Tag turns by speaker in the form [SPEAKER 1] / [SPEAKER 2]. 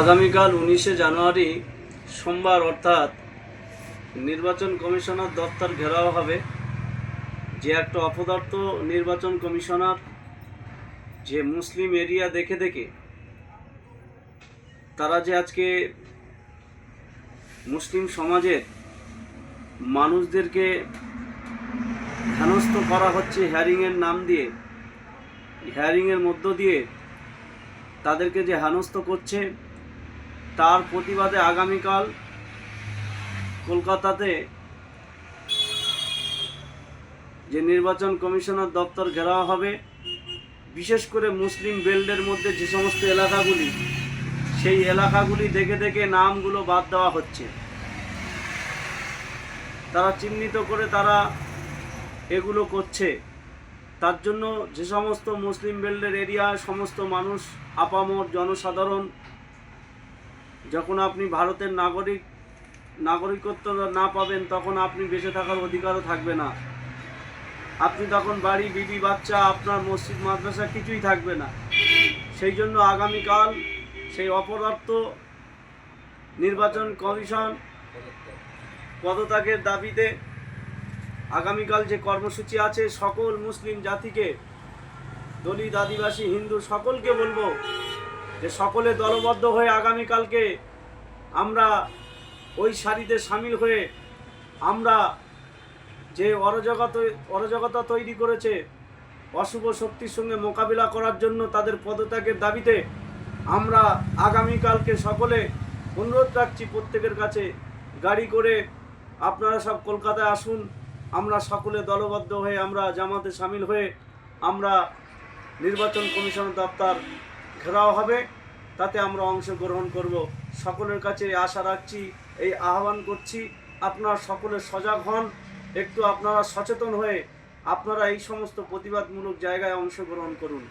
[SPEAKER 1] আগামীকাল উনিশে জানুয়ারি সোমবার অর্থাৎ নির্বাচন কমিশনার দপ্তর ঘেরাও হবে। যে একটা অপদার্থ নির্বাচন কমিশনার যে মুসলিম এরিয়া দেখে দেখে তারা যে আজকে মুসলিম সমাজের মানুষদেরকে হেনস্থ করা হচ্ছে হ্যারিংয়ের নাম দিয়ে, হ্যারিংয়ের মধ্য দিয়ে তাদেরকে যে হেনস্থ করছে তার প্রতিবাদে আগামীকাল কলকাতাতে যে নির্বাচন কমিশনার দপ্তর ঘেরাও হবে, বিশেষ করে মুসলিম বেল্টের মধ্যে যে সমস্ত এলাকাগুলি, সেই এলাকাগুলি দেখে দেখে নামগুলো বাদ দেওয়া হচ্ছে। তারা চিহ্নিত করে তারা এগুলো করছে। তার জন্য যে সমস্ত মুসলিম বেল্টের এরিয়া, সমস্ত মানুষ, আপামর জনসাধারণ যখন আপনি ভারতের নাগরিক, নাগরিকত্ব না পাবেন, তখন আপনি বেঁচে থাকার অধিকারও থাকবে না। আপনি তখন বাড়ি, বিবি, বাচ্চা, আপনার মসজিদ, মাদ্রাসা কিছুই থাকবে না। সেই জন্য আগামীকাল সেই অপদার্থ নির্বাচন কমিশন পদত্যাগের দাবিতে আগামীকাল যে কর্মসূচি আছে, সকল মুসলিম জাতিকে, দলিত, আদিবাসী, হিন্দু সকলকে বলব যে সকলে দলবদ্ধ হয়ে আগামীকালকে আমরা ওই সারিতে সামিল হয়ে আমরা যে অরাজকতা অরাজকতা তৈরি করেছে, অশুভ শক্তির সঙ্গে মোকাবিলা করার জন্য তাদের পদত্যাগের দাবিতে আমরা আগামীকালকে সকলে অনুরোধ রাখছি প্রত্যেকের কাছে, গাড়ি করে আপনারা সব কলকাতায় আসুন, আমরা সকলে দলবদ্ধ হয়ে আমরা জামাতে সামিল হয়ে আমরা নির্বাচন কমিশন দপ্তর ঘেরাও হবে। তাতে আমরা অংশগ্রহণ করব। সকলের কাছে আশা রাখছি, এই আহ্বান করছি। আপনারা সকলে সজাগ হন। একটু আপনারা সচেতন হয়ে আপনারা এই সমস্ত প্রতিবাদমূলক জায়গায় অংশগ্রহণ করুন।